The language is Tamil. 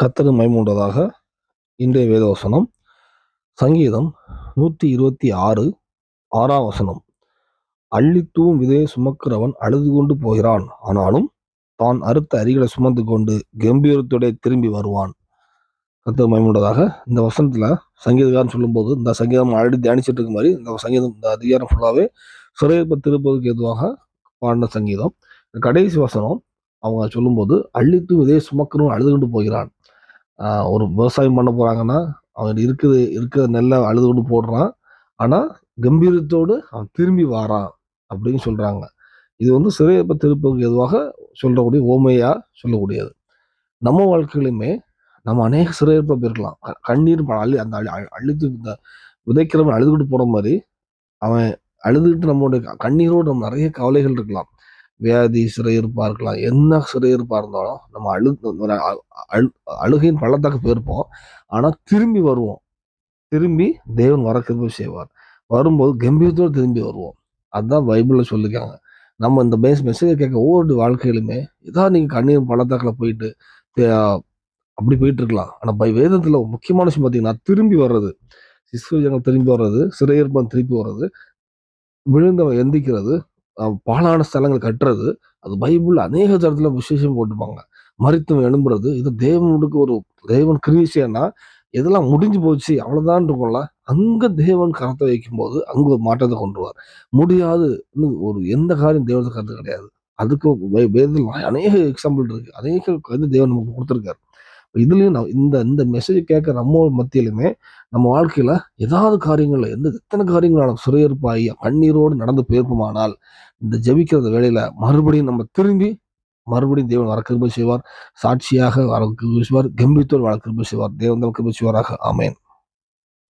கத்தரு மைமூண்டதாக இன்றைய வேதவசனம். சங்கீதம் நூற்றி இருபத்தி ஆறு ஆறாம் வசனம். அள்ளித்தூவும் விதையை சுமக்கிறவன் அழுது கொண்டு போகிறான். ஆனாலும் தான் அறுத்த அரிகளை சுமந்து கொண்டு கம்பீரத்துடைய திரும்பி வருவான். கத்தர் மைமூண்டதாக இந்த வசனத்தில் சங்கீதக்காரன் சொல்லும்போது இந்த சங்கீதம் ஆல்ரெடி தியானிச்சிட்டு இருக்க மாதிரி இந்த சங்கீதம் இந்த அதிகாரம் ஃபுல்லாகவே சிறையப்ப திருப்பதுக்கு எதுவாக பாடின சங்கீதம். கடைசி வசனம் அவங்க சொல்லும்போது அள்ளித்தும் விதையை சுமக்கிறவன் அழுது கொண்டு போகிறான். ஒரு விவசாயம் பண்ண போகிறாங்கன்னா அவன் இருக்குது இருக்கிற நெல்லை அழுது கொண்டு போடுறான். ஆனால் கம்பீரத்தோடு அவன் திரும்பி வாரான் அப்படின்னு சொல்கிறாங்க இது வந்து சிறையப்ப திருப்பதுக்கு எதுவாக சொல்லக்கூடிய ஓமையாக சொல்லக்கூடியது. நம்ம வாழ்க்கையிலுமே நம்ம அநேக சிறையப்ப இருக்கலாம் கண்ணீர் அள்ளி அந்த அழுத்து இந்த விதைக்கிறவன் அழுதுகிட்டு போகிற மாதிரி அவன் அழுதுகிட்டு நம்மளுடைய க- கண்ணீரோடு நம்ம நிறைய கவலைகள் இருக்கலாம். வியாதி சிறையிருப்பாக இருக்கலாம் என்ன சிறையிருப்பாக இருந்தாலும் நம்ம அழு அ- அழு அழுகையின் பள்ளத்தாக்கு போயிருப்போம். ஆனால் திரும்பி வருவோம். திரும்பி தேவன் வர கிருபை செய்வார். வரும்போது கம்பீரத்தோடு திரும்பி வருவோம். அதுதான் பைபிளில் சொல்லியிருக்காங்க நம்ம இந்த பேஸ் மெசேஜ் கேட்க ஒவ்வொரு வாழ்க்கையிலுமே இதான் நீங்கள் கண்ணீர் பள்ளத்தாக்கில் போயிட்டு அப்படி போயிட்டு இருக்கலாம் ஆனால் பை வேதத்தில் முக்கியமான விஷயம் பார்த்தீங்கன்னா திரும்பி வர்றது. இஸ்ரேல் திரும்பி வர்றது சிறையிருப்பம் திருப்பி வர்றது விழுந்தவன் எந்திக்கிறது பாலான பாழான ஸ்தலங்கள் கட்டுறது அது பைபிள் அநேக தரத்துல விசேஷம் போட்டுப்பாங்க மருத்துவம் எழும்புறது இது தேவனுக்கு ஒரு தேவன் கிரீசியன்னா இதெல்லாம் முடிஞ்சு போச்சு அவ்வளவுதான் இருக்கும்ல. அங்க தேவன் கரத்தை வைக்கும்போது அங்க ஒரு மாற்றத்தை கொண்டுவார் முடியாது ஒரு எந்த காரியம் தேவனுக்கு கருத்து கிடையாது. அதுக்கு வே- அநேக எக்ஸாம்பிள் இருக்கு. அநேக வந்து தேவன் நமக்கு கொடுத்துருக்காரு. இதுலேயும் நான் இந்த இந்த மெசேஜ் கேட்க நம்ம மத்தியிலுமே நம்ம வாழ்க்கையில் ஏதாவது காரியங்களில் எந்த எத்தனை காரியங்களான சிறையிருப்பாகி கண்ணீரோடு நடந்து போயிருப்போமானால் இந்த ஜெபிக்கிறது வேலையில் மறுபடியும் நம்ம திரும்பி மறுபடியும் தேவன் வர கிருபை செய்வார். சாட்சியாக வர கிருபை செய்வார். கம்பீரத்தோடு வர கிருபை செய்வார். தேவன் கிருபை செய்வாராக. ஆமேன்.